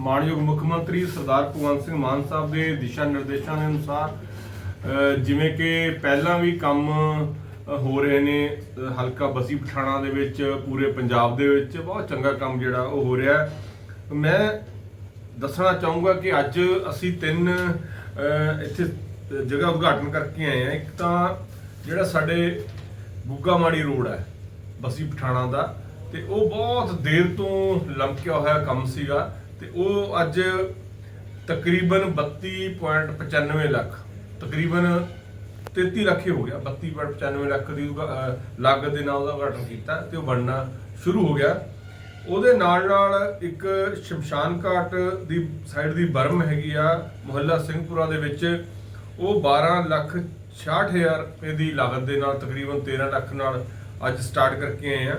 ਮਾਨਯੋਗ ਮੁੱਖ ਮੰਤਰੀ ਸਰਦਾਰ ਭਗਵੰਤ ਸਿੰਘ ਮਾਨ ਸਾਹਿਬ ਦੇ ਦਿਸ਼ਾ ਨਿਰਦੇਸ਼ਾਂ ਦੇ ਅਨੁਸਾਰ ਜਿਵੇਂ ਕਿ ਪਹਿਲਾਂ ਵੀ ਕੰਮ ਹੋ ਰਹੇ ਨੇ ਹਲਕਾ ਬਸੀ ਪਠਾਣਾ ਦੇ ਵਿੱਚ, ਪੂਰੇ ਪੰਜਾਬ ਦੇ ਵਿੱਚ, ਬਹੁਤ ਚੰਗਾ ਕੰਮ ਜਿਹੜਾ ਉਹ ਹੋ ਰਿਹਾ ਮੈਂ ਦੱਸਣਾ ਚਾਹੂੰਗਾ ਕਿ ਅੱਜ ਅਸੀਂ ਤਿੰਨ ਇੱਥੇ ਜਗ੍ਹਾ ਉਦਘਾਟਨ ਕਰਕੇ ਆਏ ਆ ਇੱਕ ਤਾਂ ਜਿਹੜਾ ਸਾਡੇ ਗੁੱਗਾਮਾੜੀ ਰੋਡ ਹੈ, ਬਸੀ ਪਠਾਣਾ ਦਾ, ਤੇ ਉਹ ਬਹੁਤ ਦੇਰ ਤੋਂ ਲੰਮਕਿਆ ਹੋਇਆ ਕੰਮ ਸੀਗਾ। ਤੇ ਉਹ ਅੱਜ ਤਕਰੀਬਨ 32.95 ਲੱਖ, ਤਕਰੀਬਨ 33 ਲੱਖ ਹੀ ਹੋ ਗਿਆ 32.95 ਲੱਖ ਦੀ ਉਦਘਾ- ਲਾਗਤ ਦੇ ਨਾਲ ਉਹਦਾ ਉਦਘਾਟਨ ਕੀਤਾ ਤੇ ਉਹ ਬਣਨਾ ਸ਼ੁਰੂ ਹੋ ਗਿਆ। ਉਹਦੇ ਨਾਲ ਨਾਲ ਇੱਕ ਸ਼ਮਸ਼ਾਨ ਘਾਟ ਦੀ ਸਾਈਡ ਦੀ ਬਰਮ ਹੈਗੀ ਆ, ਮੁਹੱਲਾ ਸਿੰਘਪੁਰਾ ਦੇ ਵਿੱਚ, ਉਹ 12 ਲੱਖ 66000 ਰੁਪਏ ਦੀ ਲਾਗਤ ਦੇ ਨਾਲ ਤਕਰੀਬਨ 13 ਲੱਖ ਨਾਲ ਅੱਜ ਸਟਾਰਟ ਕਰਕੇ ਆਏ ਆ।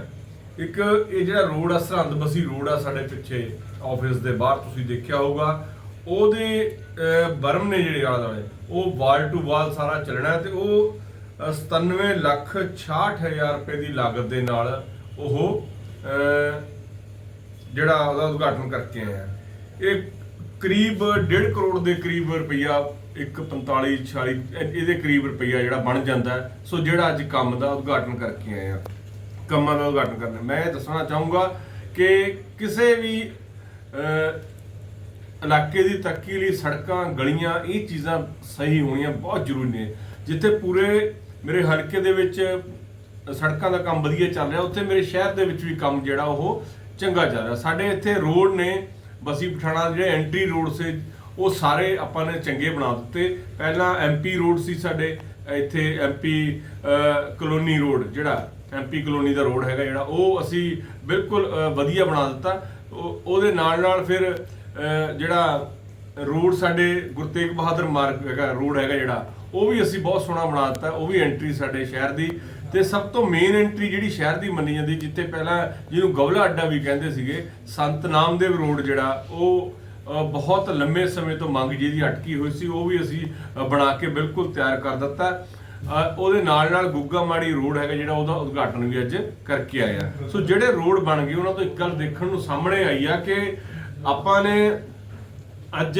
ਇੱਕ ਇਹ ਜਿਹੜਾ ਰੋਡ ਆ ਸਰਹੰਦ ਬਸੀ ਰੋਡ ਆ ਸਾਡੇ ਪਿੱਛੇ ਆਫਿਸ ਦੇ ਬਾਹਰ ਤੁਸੀਂ ਦੇਖਿਆ ਹੋਊਗਾ। ਉਹਦੇ ਬਰਮ ਨੇ ਜਿਹੜੇ ਆਲੇ ਦੁਆਲੇ ਉਹ ਵਾਲ ਟੂ ਵਾਲ ਸਾਰਾ ਚੱਲਣਾ ਹੈ ਤੇ ਉਹ ਅਹ, 97 ਲੱਖ 66000 ਰੁਪਏ ਦੀ ਲਾਗਤ ਦੇ ਨਾਲ ਉਹ ਜਿਹੜਾ ਉਹਦਾ ਉਦਘਾਟਨ ਕਰਕੇ ਆਇਆ ਇਹ ਕਰੀਬ 1.5 ਕਰੋੜ ਦੇ ਕਰੀਬ ਰੁਪਈਆ ਇੱਕ 45 46 ਇਹਦੇ ਕਰੀਬ ਰੁਪਈਆ ਜਿਹੜਾ ਬਣ ਜਾਂਦਾ। ਸੋ ਜਿਹੜਾ ਅੱਜ ਕੰਮ ਦਾ ਉਦਘਾਟਨ ਕਰਕੇ ਆਏ ਆ। ਕੰਮਾਂ ਦਾ ਉਦਘਾਟਨ ਕਰਨਾ। ਮੈਂ ਇਹ ਦੱਸਣਾ ਚਾਹੂੰਗਾ ਕਿ ਕਿਸੇ ਵੀ ਇਲਾਕੇ ਦੀ ਤਰੱਕੀ ਲਈ ਸੜਕਾਂ, ਗਲੀਆਂ, ਇਹ ਚੀਜ਼ਾਂ ਸਹੀ ਹੋਣੀਆਂ ਬਹੁਤ ਜ਼ਰੂਰੀ ਨੇ। ਜਿੱਥੇ ਪੂਰੇ ਮੇਰੇ ਹਲਕੇ ਦੇ ਵਿੱਚ ਸੜਕਾਂ ਦਾ ਕੰਮ ਵਧੀਆ ਚੱਲ ਰਿਹਾ, ਉੱਥੇ ਮੇਰੇ ਸ਼ਹਿਰ ਦੇ ਵਿੱਚ ਵੀ ਕੰਮ ਜਿਹੜਾ ਉਹ ਚੰਗਾ ਚੱਲ ਰਿਹਾ। ਸਾਡੇ ਇੱਥੇ ਰੋਡ ਨੇ, ਬਸੀ ਪਠਾਣਾ ਜਿਹੜੇ ਐਂਟਰੀ ਰੋਡ ਸੇ, ਉਹ ਸਾਰੇ ਆਪਾਂ ਨੇ ਚੰਗੇ ਬਣਾ ਦਿੱਤੇ। ਪਹਿਲਾਂ ਐਮਪੀ ਰੋਡ ਸੀ ਸਾਡੇ, ਇੱਥੇ ਐਮਪੀ ਕਲੋਨੀ ਰੋਡ ਜਿਹੜਾ। ਐਮਪੀ ਕਲੋਨੀ ਦਾ ਰੋਡ ਹੈਗਾ ਜਿਹੜਾ, ਉਹ ਅਸੀਂ ਬਿਲਕੁਲ ਵਧੀਆ ਬਣਾ ਦਿੱਤਾ। ਉਹ- ਉਹਦੇ ਨਾਲ ਨਾਲ ਫਿਰ ਜਿਹੜਾ ਰੋਡ ਸਾਡੇ ਗੁਰੂ ਤੇਗ ਬਹਾਦਰ ਮਾਰਗ ਹੈਗਾ, ਰੋਡ ਹੈਗਾ ਜਿਹੜਾ, ਉਹ ਵੀ ਅਸੀਂ ਬਹੁਤ ਸੋਹਣਾ ਬਣਾ ਦਿੱਤਾ। ਉਹ ਵੀ ਐਂਟਰੀ ਸਾਡੇ ਸ਼ਹਿਰ ਦੀ। ਤੇ ਸਭ ਤੋਂ ਮੇਨ ਐਂਟਰੀ ਜਿਹੜੀ ਸ਼ਹਿਰ ਦੀ ਮੰਨੀ ਜਾਂਦੀ, ਜਿੱਥੇ ਪਹਿਲਾਂ ਜਿਹਨੂੰ ਗਵਲਾ ਅੱਡਾ ਵੀ ਕਹਿੰਦੇ ਸੀਗੇ, ਸੰਤ ਨਾਮਦੇਵ ਰੋਡ ਜਿਹੜਾ, ਉਹ ਬਹੁਤ ਲੰਮੇ ਸਮੇਂ ਤੋਂ ਮੰਗ ਜਿਹਦੀ ਅਟਕੀ ਹੋਈ ਸੀ, ਉਹ ਵੀ ਅਸੀਂ ਬਣਾ ਕੇ ਬਿਲਕੁਲ ਤਿਆਰ ਕਰ ਦਿੱਤਾ। ਉਹਦੇ ਨਾਲ ਨਾਲ ਗੁੱਗਾ ਮਾੜੀ ਰੋਡ ਹੈਗਾ ਜਿਹੜਾ ਉਹਦਾ ਉਦਘਾਟਨ ਵੀ ਅੱਜ ਕਰਕੇ ਆਇਆ ਸੋ ਜਿਹੜੇ ਰੋਡ ਬਣ ਗਏ, ਉਹਨਾਂ ਤੋਂ ਇੱਕ ਗੱਲ ਦੇਖਣ ਨੂੰ ਸਾਹਮਣੇ ਆਈ ਆ ਕਿ ਆਪਾਂ ਨੇ ਅੱਜ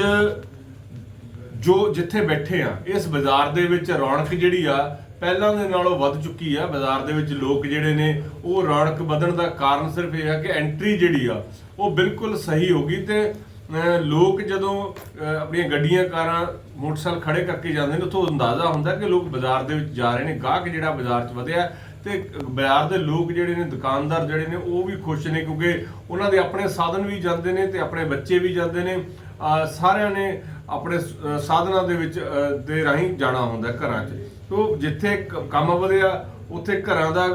ਜੋ ਜਿੱਥੇ ਬੈਠੇ ਆ, ਇਸ ਬਾਜ਼ਾਰ ਦੇ ਵਿੱਚ ਰੌਣਕ ਜਿਹੜੀ ਆ, ਪਹਿਲਾਂ ਦੇ ਨਾਲੋਂ ਵੱਧ ਚੁੱਕੀ ਆ। ਬਾਜ਼ਾਰ ਦੇ ਵਿੱਚ ਲੋਕ ਜਿਹੜੇ ਨੇ, ਉਹ ਰੌਣਕ ਵਧਣ ਦਾ ਕਾਰਨ ਸਿਰਫ ਇਹ ਆ ਕਿ ਐਂਟਰੀ ਜਿਹੜੀ ਆ, ਉਹ ਬਿਲਕੁਲ ਸਹੀ ਹੋ ਗਈ ਤੇ ਲੋਕ ਜਦੋਂ ਆਪਣੀਆਂ ਗੱਡੀਆਂ, ਕਾਰਾਂ, ਮੋਟਰਸਾਈਕਲ ਖੜੇ ਕਰਕੇ ਜਾਂਦੇ ਨੇ ਉੱਥੋਂ ਅੰਦਾਜ਼ਾ ਹੁੰਦਾ ਕਿ ਲੋਕ ਬਾਜ਼ਾਰ ਦੇ ਵਿੱਚ ਜਾ ਰਹੇ ਨੇ। ਗਾਹਕ ਜਿਹੜਾ ਬਾਜ਼ਾਰ 'ਚ ਵਧਿਆ ਤੇ ਬਾਜ਼ਾਰ ਦੇ ਲੋਕ ਜਿਹੜੇ ਨੇ, ਦੁਕਾਨਦਾਰ ਜਿਹੜੇ ਨੇ, ਉਹ ਵੀ ਖੁਸ਼ ਨੇ, ਕਿਉਂਕਿ ਉਹਨਾਂ ਦੇ ਆਪਣੇ ਸਾਧਨ ਵੀ ਜਾਂਦੇ ਨੇ ਤੇ ਆਪਣੇ ਬੱਚੇ ਵੀ ਜਾਂਦੇ ਨੇ। ਸਾਰਿਆਂ ਨੇ ਆਪਣੇ ਸਾਧਨਾਂ ਦੇ ਵਿੱਚ ਦੇ ਰਾਹੀਂ ਜਾਣਾ ਹੁੰਦਾ ਘਰਾਂ 'ਚ। ਤੋਂ ਜਿੱਥੇ ਕ- ਕੰਮ ਵਧਿਆ, ਉੱਥੇ ਘਰਾਂ ਦਾ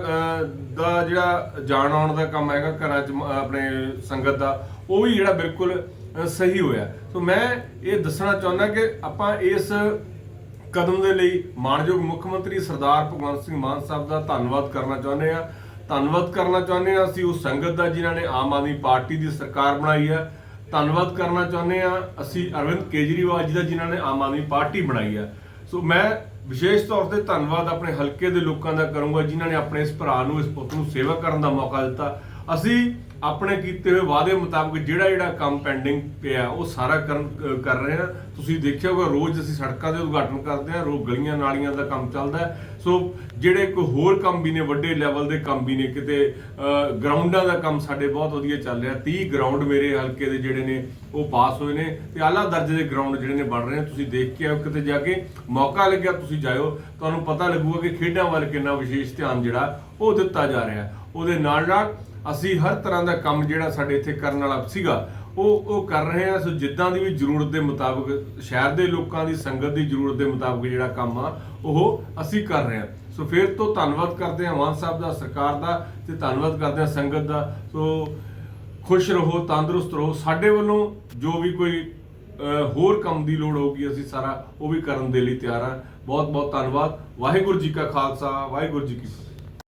ਦਾ ਜਿਹੜਾ ਜਾਣ ਆਉਣ ਦਾ ਕੰਮ ਹੈਗਾ, ਘਰਾਂ 'ਚ ਆਪਣੇ ਸੰਗਤ ਦਾ, ਉਹ ਵੀ ਜਿਹੜਾ ਬਿਲਕੁਲ ਸਹੀ ਹੋਇਆ। ਸੋ ਮੈਂ ਇਹ ਦੱਸਣਾ ਚਾਹੁੰਦਾ ਕਿ ਆਪਾਂ ਇਸ ਕਦਮ ਦੇ ਲਈ ਮਾਨਯੋਗ ਮੁੱਖ ਮੰਤਰੀ ਸਰਦਾਰ ਭਗਵੰਤ ਸਿੰਘ ਮਾਨ ਸਾਹਿਬ ਦਾ ਧੰਨਵਾਦ ਕਰਨਾ ਚਾਹੁੰਦੇ ਆ ਧੰਨਵਾਦ ਕਰਨਾ ਚਾਹੁੰਦੇ ਆ ਅਸੀਂ ਉਸ ਸੰਗਤ ਦਾ ਜਿਨ੍ਹਾਂ ਨੇ ਆਮ ਆਦਮੀ ਪਾਰਟੀ ਦੀ ਸਰਕਾਰ ਬਣਾਈ ਆ ਧੰਨਵਾਦ ਕਰਨਾ ਚਾਹੁੰਦੇ ਆ ਅਸੀਂ ਅਰਵਿੰਦ ਕੇਜਰੀਵਾਲ ਜੀ ਦਾ ਜਿਨ੍ਹਾਂ ਨੇ ਆਮ ਆਦਮੀ ਪਾਰਟੀ ਬਣਾਈ ਆ ਸੋ ਮੈਂ ਵਿਸ਼ੇਸ਼ ਤੌਰ ਤੇ ਧੰਨਵਾਦ ਆਪਣੇ ਹਲਕੇ ਦੇ ਲੋਕਾਂ ਦਾ ਕਰੂੰਗਾ ਜਿਨ੍ਹਾਂ ਨੇ ਆਪਣੇ ਇਸ ਭਰਾ ਨੂੰ, ਇਸ ਪੁੱਤ ਨੂੰ ਸੇਵਾ ਕਰਨ ਦਾ ਮੌਕਾ ਦਿੱਤਾ। ਅਸੀਂ ਆਪਣੇ ਕੀਤੇ ਹੋਏ ਵਾਅਦੇ ਮੁਤਾਬਕ ਜਿਹੜਾ ਜਿਹੜਾ ਕੰਮ ਪੈਂਡਿੰਗ ਪਿਆ, ਉਹ ਸਾਰਾ ਕਰਨ ਕਰ ਰਹੇ ਹਾਂ। ਤੁਸੀਂ ਦੇਖਿਆ ਹੋਗਾ ਰੋਜ਼ ਅਸੀਂ ਸੜਕਾਂ ਦੇ ਉਦਘਾਟਨ ਕਰਦੇ ਹਾਂ ਰੋ ਗਲੀਆਂ ਨਾਲੀਆਂ ਦਾ ਕੰਮ ਚੱਲਦਾ ਸੋ ਜਿਹੜੇ ਕੋਈ ਹੋਰ ਕੰਮ ਵੀ ਨੇ, ਵੱਡੇ ਲੈਵਲ ਦੇ ਕੰਮ ਵੀ ਨੇ, ਕਿਤੇ ਗਰਾਊਂਡਾਂ ਦਾ ਕੰਮ ਸਾਡੇ ਬਹੁਤ ਵਧੀਆ ਚੱਲ ਰਿਹਾ। 30 ਗਰਾਊਂਡ ਮੇਰੇ ਹਲਕੇ ਦੇ ਜਿਹੜੇ ਨੇ, ਉਹ ਪਾਸ ਹੋਏ ਨੇ ਤੇ ਆਲਾ ਦਰਜੇ ਦੇ ਗਰਾਊਂਡ ਜਿਹੜੇ ਨੇ ਬਣ ਰਹੇ ਤੁਸੀਂ ਦੇਖ ਕੇ ਆਓ ਕਿਤੇ ਜਾ ਕੇ। ਮੌਕਾ ਲੱਗਿਆ, ਤੁਸੀਂ ਜਾਇਓ। ਤੁਹਾਨੂੰ ਪਤਾ ਲੱਗੂਗਾ ਕਿ ਖੇਡਾਂ ਵੱਲ ਕਿੰਨਾ ਵਿਸ਼ੇਸ਼ ਧਿਆਨ ਜਿਹੜਾ, ਉਹ ਦਿੱਤਾ ਜਾ ਰਿਹਾ। ਉਹਦੇ ਨਾਲ ਨਾਲ ਅਸੀਂ ਹਰ ਤਰ੍ਹਾਂ ਦਾ ਕੰਮ ਜਿਹੜਾ ਸਾਡੇ ਇੱਥੇ ਕਰਨ ਵਾਲਾ ਸੀਗਾ, ਉਹ ਉਹ ਕਰ ਰਹੇ ਹਾਂ। ਸੋ ਜਿੱਦਾਂ ਦੀ ਵੀ ਜ਼ਰੂਰਤ ਦੇ ਮੁਤਾਬਕ, ਸ਼ਹਿਰ ਦੇ ਲੋਕਾਂ ਦੀ, ਸੰਗਤ ਦੀ ਜ਼ਰੂਰਤ ਦੇ ਮੁਤਾਬਕ ਜਿਹੜਾ ਕੰਮ ਆ, ਉਹ ਅਸੀਂ ਕਰ ਰਹੇ ਹਾਂ। ਸੋ ਫਿਰ ਤੋਂ ਧੰਨਵਾਦ ਕਰਦੇ ਹਾਂ ਮਾਨ ਸਾਹਿਬ ਦਾ, ਸਰਕਾਰ ਦਾ, ਤੇ ਧੰਨਵਾਦ ਕਰਦੇ ਹਾਂ ਸੰਗਤ ਦਾ। ਸੋ ਖੁਸ਼ ਰਹੋ, ਤੰਦਰੁਸਤ ਰਹੋ। ਸਾਡੇ ਵੱਲੋਂ ਜੋ ਵੀ ਕੋਈ ਹੋਰ ਕੰਮ ਦੀ ਲੋੜ ਹੋਊਗੀ, ਅਸੀਂ ਸਾਰਾ ਉਹ ਵੀ ਕਰਨ ਦੇ ਲਈ ਤਿਆਰ ਹਾਂ। ਬਹੁਤ ਬਹੁਤ ਧੰਨਵਾਦ। ਵਾਹਿਗੁਰੂ ਜੀ ਕਾ ਖਾਲਸਾ, ਵਾਹਿਗੁਰੂ ਜੀ ਕੀ